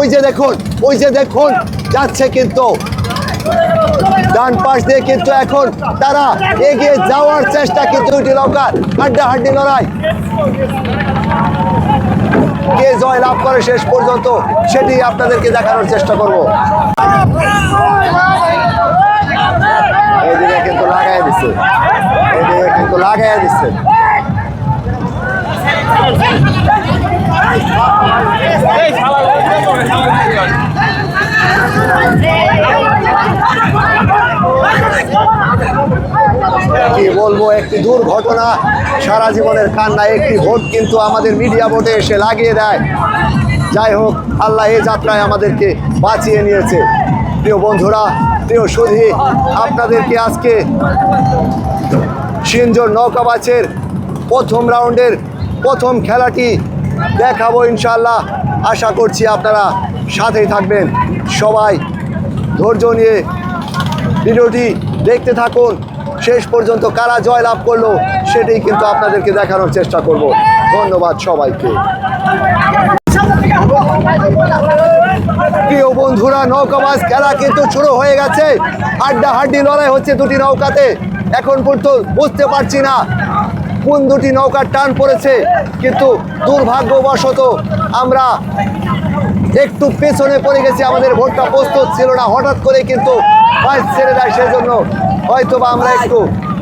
ওই যে দেখুন, ওই যে দেখুন, যাচ্ছে কিন্তু। ডান পাশ দিয়ে কিন্তু এখন তারা এগিয়ে যাওয়ার চেষ্টা কিন্তু দুইটি নৌকা হাড্ডা হাড্ডি লড়াই। কে জয় লাভ করে শেষ পর্যন্ত, সেটি আপনাদেরকে দেখানোর চেষ্টা করব। এইদিকে কিন্তু লাগাই দিচ্ছে এইদিকে কিন্তু লাগাই দিচ্ছে কি বলব, একটি দুর্ঘটনা। সারা জীবনের কান্না একটি ভোট কিন্তু আমাদের মিডিয়া ভোটে এসে লাগিয়ে দেয়। যাই হোক, আল্লাহ এই যাত্রায় আমাদেরকে বাঁচিয়ে নিয়েছে। প্রিয় বন্ধুরা, প্রিয় সুধী, আপনাদেরকে আজকে সিনজোর নৌকাবাচের প্রথম রাউন্ডের প্রথম খেলাটি দেখাবো ইনশাল্লাহ আশা করছি আপনারা সাথেই থাকবেন। সবাই ধৈর্য নিয়ে ভিডিওটি দেখতে থাকুন। শেষ পর্যন্ত কারা জয় লাভ করল সেটাই কিন্তু আপনাদেরকে দেখানোর চেষ্টা করব। ধন্যবাদ সবাইকে। প্রিয় বন্ধুরা নৌকাবাজ খেলা কিন্তু শুরু হয়ে গেছে। হাড্ডা হাড্ডি লড়াই হচ্ছে দুটি নৌকাতে। এখন পর্যন্ত বুঝতে পারছি না কোন দুটি নৌকার টান পড়েছে? কিন্তু দুর্ভাগ্যবশত আমরা একটু পেছনে পড়ে গেছি, আমাদের ভোটটা প্রস্তুত ছিল না। হঠাৎ করে কিন্তু বাইক ছেড়ে দেয়, সেজন্য হয়তো বা আমরা একটু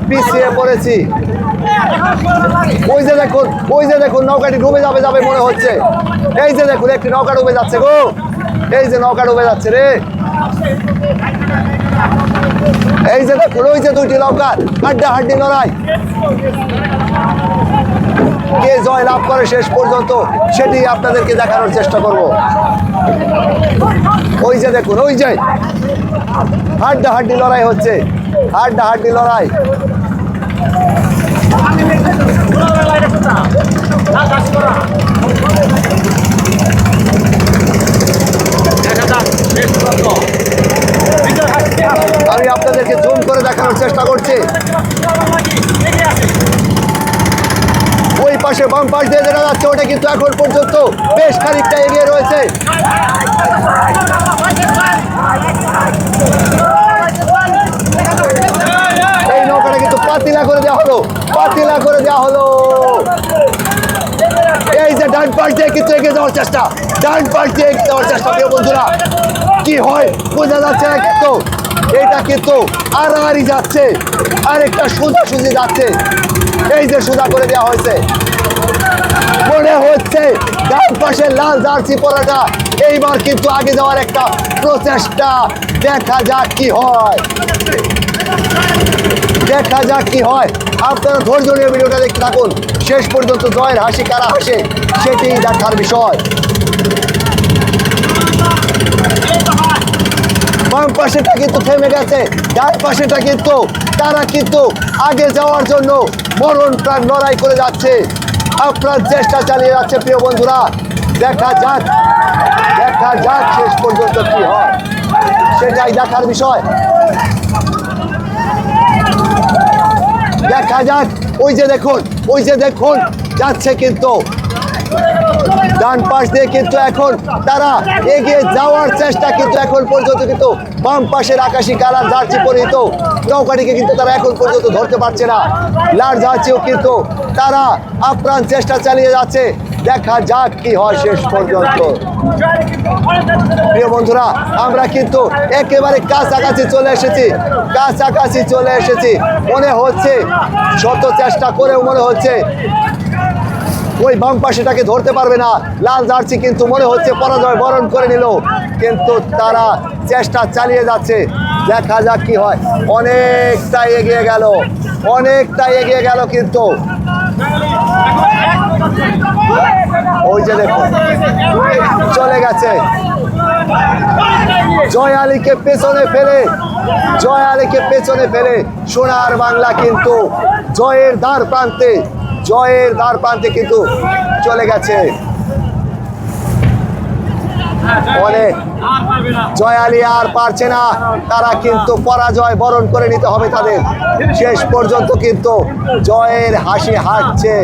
পিছিয়ে পড়েছি। ওই যে দেখুন, ওই যে দেখুন, নৌকাটি ডুবে যাবে যাবে মনে হচ্ছে। এই যে দেখুন, একটি নৌকা ডুবে যাচ্ছে গো। এই যে নৌকা ডুবে যাচ্ছে রে। এই যে দেখুন, ওই যে দুইটি নৌকা হাড্ডা হাড্ডি লড়াই। কে জয় লাভ করে শেষ পর্যন্ত সেটি আপনাদেরকে দেখানোর চেষ্টা করব। ওই যে দেখুন, ওই যে। হাড্ডা হাড্ডি লড়াই হচ্ছে। হাড্ডা হাড্ডি লড়াই। আমি আপনাদেরকে জুম করে দেখানোর চেষ্টা করছি ওই পাশে বাম পাশ দিয়ে দেখা যাচ্ছে, ওটা কিন্তু এখন পর্যন্ত বেশ খানিকটা এগিয়ে রয়েছে। এই নৌকাটা কিন্তু পাতিলা করে দেওয়া হলো, পাতিলা করে দেওয়া হলো। এই যে ডান পাশ দিয়ে কিন্তু এগিয়ে যাওয়ার চেষ্টা, ডান পাশ দিয়ে এগিয়ে যাওয়ার চেষ্টা, প্রিয় বন্ধুরা। কি হয়? বোঝা যাচ্ছে না কিন্তু এটা কিন্তু আর আড়াআড়ি যাচ্ছে, আরেকটা সোজা সুজি যাচ্ছে। এই যে সোজা করে দেওয়া হয়েছে। মনে হচ্ছে ডান পাশে লাল জার্সি পরাটা। এইবার কিন্তু আগে যাওয়ার একটা প্রচেষ্টা। দেখা যাক কি হয়। দেখা যাক কি হয়। আপনারা ধৈর্য নিয়ে ভিডিওটা দেখতে থাকুন। শেষ পর্যন্ত জয়ের হাসি কারা হাসে সেটি দেখার বিষয়। বাম পাশেটা কিন্তু থেমে গেছে। ডান পাশেটা কিন্তু, তারা কিন্তু আগে যাওয়ার জন্য মরণ প্রাণ লড়াই করে যাচ্ছে। আপনার চেষ্টা চালিয়ে যাচ্ছে প্রিয় বন্ধুরা। দেখা যাক দেখা যাক শেষ পর্যন্ত কি হয়। সেটাই দেখার বিষয়। দেখা যাক, ওই যে দেখুন, ওই যে দেখুন, যাচ্ছে কিন্তু। ডান পাশ দিয়ে কিন্তু এখন তারা এগিয়ে যাওয়ার চেষ্টা কিন্তু এখন পর্যন্ত কিন্তু বাম পাশের আকাশি কালার জার্সি পরিহিত নৌকাটিকে কিন্তু তারা এখন পর্যন্ত ধরতে পারছে না। লাল জার্সিও কিন্তু তারা আপ্রাণ চেষ্টা চালিয়ে যাচ্ছে। দেখা যাক কি হয় শেষ পর্যন্ত। প্রিয় বন্ধুরা, আমরা কিন্তু একেবারে কাছাকাছি চলে এসেছি। কাছাকাছি চলে এসেছি। মনে হচ্ছে, শত চেষ্টা করেও মনে হচ্ছে ওই বাম পাশেটাকে ধরতে পারবে না। লাল জার্সি কিন্তু মনে হচ্ছে পরাজয় বরণ করে নিল। কিন্তু তারা চেষ্টা চালিয়ে যাচ্ছে। দেখা যাক কি হয়। অনেকটা এগিয়ে গেল। অনেকটা এগিয়ে গেল কিন্তু। ওই যে দেখুন চলে গেছে। জয় আলীকে পেছনে ফেলে। জয় আলীকে পেছনে ফেলে। সোনার বাংলা কিন্তু জয়ের দ্বার প্রান্তে। জয়ের দ্বার প্রান্তে কিন্তু চলে গেছে। অনেক জয় আলী আর পারছে না। তারা কিন্তু পরাজয় বরণ করে নিতে হবে তাদের। শেষ পর্যন্ত কিন্তু জয়ের হাসি হাঁটছে।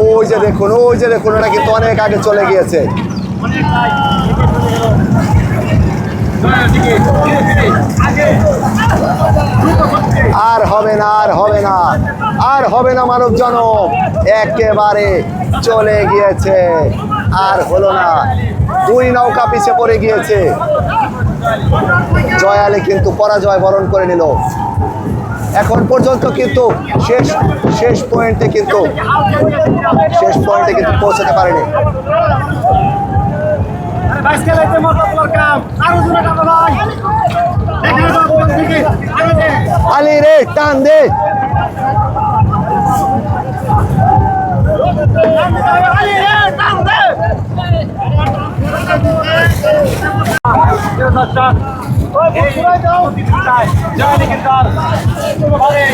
ওই যে দেখুন, ওই যে দেখুন ওটা কিন্তু অনেক আগে চলে গিয়েছে। আর হবে না, আর হবে না, আর হবে না মানব জনম একেবারে চলে গিয়েছে। আর হলো না, দুই নৌকা পিছে পড়ে গিয়েছে। জয়ালে কিন্তু পরাজয় বরণ করে নিল। এখন পর্যন্ত কিন্তু শেষ শেষ পয়েন্টে কিন্তু, শেষ পয়েন্টে কিন্তু পৌঁছাতে পারেনি। আলী রে টান দে আলি রে টান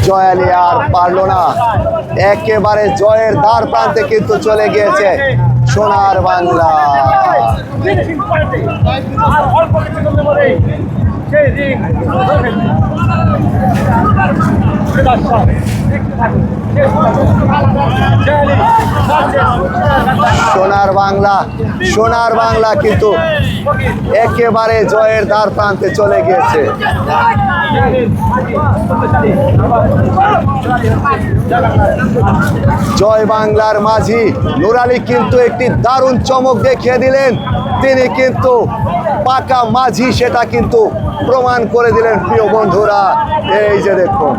জয় আলী আর পারল না। একেবারে জয়ের দ্বার প্রান্তে কিন্তু চলে গিয়েছে সোনার বাংলা। সেই সোনার বাংলা সোনার বাংলা কিন্তু একেবারে জয়ের দ্বার প্রান্তে চলে গিয়েছে। জয় বাংলার মাঝি নুরালি কিন্তু একটি দারুণ চমক দেখিয়ে দিলেন। তিনি কিন্তু পাকা মাঝি, সেটা কিন্তু প্রমাণ করে দিলেন প্রিয় বন্ধুরা। এই যে দেখুন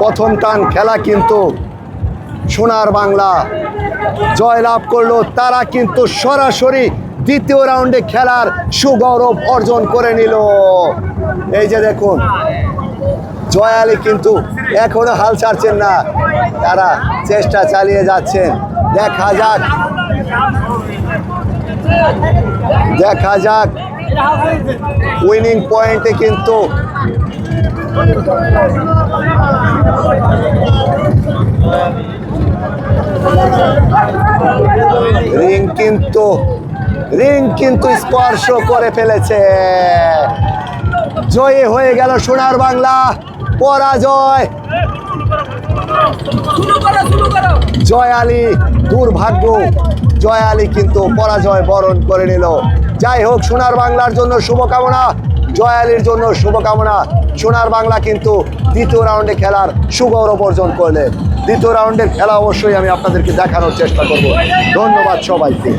প্রথম টান খেলা কিন্তু সোনার বাংলা। জয়লাভ করল তারা কিন্তু সরাসরি দ্বিতীয় রাউন্ডে খেলার সুগৌরব অর্জন করে নিল। এই যে দেখুন, জয় আলী কিন্তু এখনও হাল ছাড়ছেন না। তারা চেষ্টা চালিয়ে যাচ্ছেন। দেখা যাক। দেখা যাক। উইনিং পয়েন্টে কিন্তু রিং কিন্তু রিং কিন্তু স্পর্শ করে ফেলেছে। জয়ী হয়ে গেল সোনার বাংলা, পরাজয়। জয় আলী, দুর্ভাগ্য। জয় আলী কিন্তু পরাজয় বরণ করে নিল। যাই হোক, সোনার বাংলার জন্য শুভকামনা। জয় আলীর জন্য শুভকামনা। সোনার বাংলা কিন্তু দ্বিতীয় রাউন্ডে খেলার সুগৌরব অর্জন করলেন দ্বিতীয় রাউন্ডের খেলা অবশ্যই আমি আপনাদেরকে দেখানোর চেষ্টা করব। ধন্যবাদ সবাইকে।